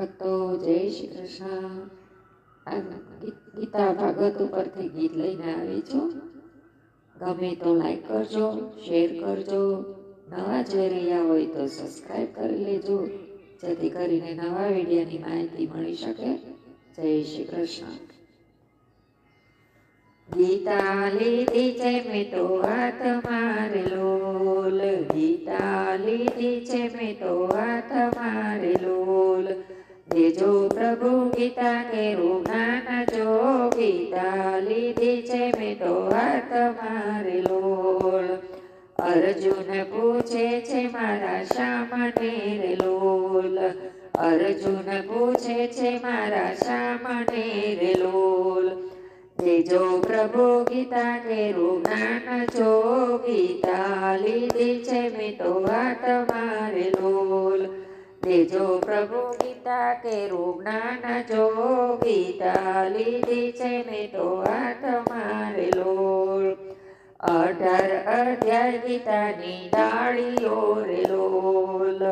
ભક્તો, જય શ્રી કૃષ્ણ. ગીતા ભાગવત ઉપરથી ગીત લઈને આવી છું. ગમે તો લાઈક કરજો શેર કરજો. નવા જોઈ રહ્યા હોય તો સબસ્ક્રાઈબ કરી લેજો, જેથી કરીને નવા વિડીયોની માહિતી મળી શકે. જય શ્રી કૃષ્ણ. ગીતા લીધી છે મેં તો હાથ મારેલો. ગીતા લીધી છે મેં તો હાથ મારે લોલ દેજો પ્રભુ ગીતા કે જ્ઞાન જો ગીતા લીધી છે મેં તો હાથ મારે લોળ. અર્જુન પૂછે છે મારા શા માટે રે લોલ? અર્જુન પૂછે છે મારા શા માટે રે લોલ? જો પ્રભુ ગીતા કે જ્ઞાન જો ગીતા લીધી છે મેં વાત મારે લોલ. દેજો પ્રભુ ગીતા કે જ્ઞાન જો ગીતા લીધી છે ને તો આ તમારે લોળ. અઢાર અધ્યાય ગીતાની ડાળીઓ રે લોલ.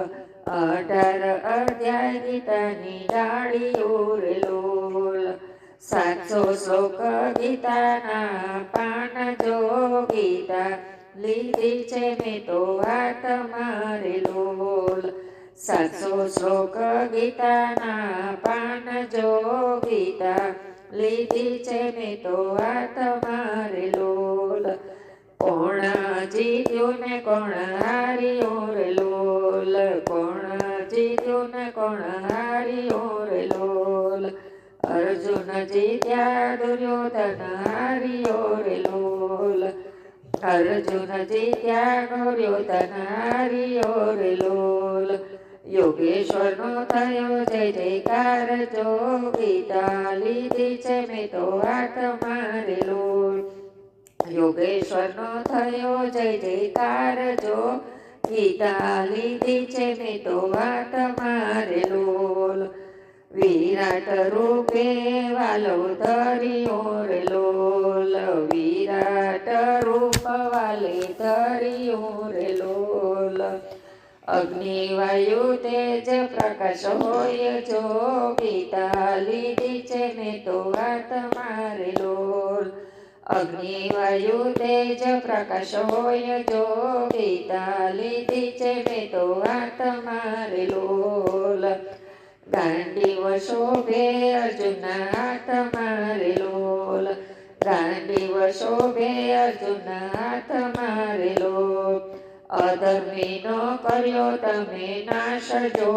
અઢાર અધ્યાય ગીતાની ડાળીઓ રે લોલ. સાતસો શ્લોક ગીતાના પાન જો ગીતા લીધી છે મેં તો આ મારે લોલ સાતસો શ્લોક ગીતાના પાન જો ગીતા લીધી છે ને તો આ મારે લોલ કોણ જીત્યું ને કોણ હાર્યો રે લોલ કોણ જીત્યું ને કોણ હાર્યો રે લોલ અર્જુન જીત્યા દુર્યોધન હાર્યો રે લોલ અર્જુન જીત્યા દુર્યોધન હાર્યો રે લોલ યોગેશ્વરનો થયો જય જયકાર જો ગીતા લીધી છે મેં તો હાથ મારેલો. યોગેશ્વરનો થયો જય જયકાર જો ગીતા લીધી છે મેં તો હાથ મારેલો. વિરાટ રૂપે વાલો ધર્યો રે લોલ વિરાટ રૂપ વાલે ધર્યો રે લોલ અગ્નિ વાયુ તેજ પ્રકાશ હોય જો પિતા લીધી છે મેં તો વાત મારે લોલ. અગ્નિ વાયુ તેજ પ્રકાશ હોય જો પિતા લીધી છે મેં તો વાત મારે લોલ. ગાંડીવ શોભે અર્જુન હાથ મારે લોલ. ગાંડીવ શોભે અર્જુન હાથ મારે લોલ. અધર્મીનો કર્યો તમે નાશ જો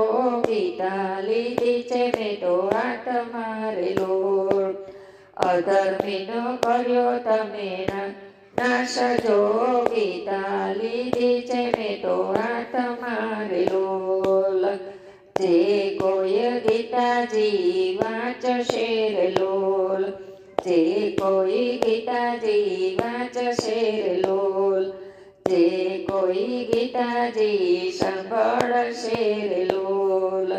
ગીતા લીધી છે મેં તો હાથ મારે લોલ અધર્મીનો કર્યો તમે નાશ જો ગીતા લીધી છે મેં તો મારે લોલ જે કોઈ ગીતાજી વાંચશે લોલ જે કોઈ ગીતાજી વાંચશે લોલ જે કોઈ ગીતાજી સાંભળશે રે લોલ,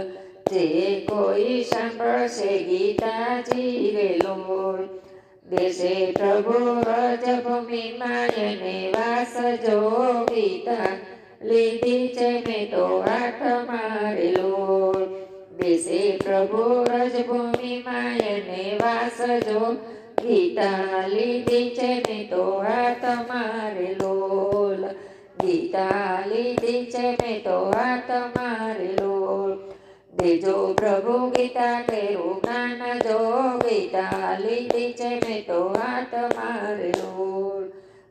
જે કોઈ સાંભળશે ગીતાજી રે લોલ. દેશે પ્રભુ રજભૂમિ માયને વાસ જો ગીતા લીધી છે મેં તો હાથ મારે લોલ. દેશે પ્રભુ રજભૂમિ માયને વાસ જો ગીતા લીધી છે મેં તો હાથ મારે લોલ. ગીતા લીધી છે મેં તો હાથ મારે લોલ દેજો પ્રભુ ગીતા તેરું જ્ઞાન જો ગીતા લીધી છે મેં તો હાથ મારે લોલ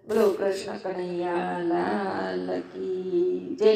બોલો કૃષ્ણ કનૈયા લાલ કી જય.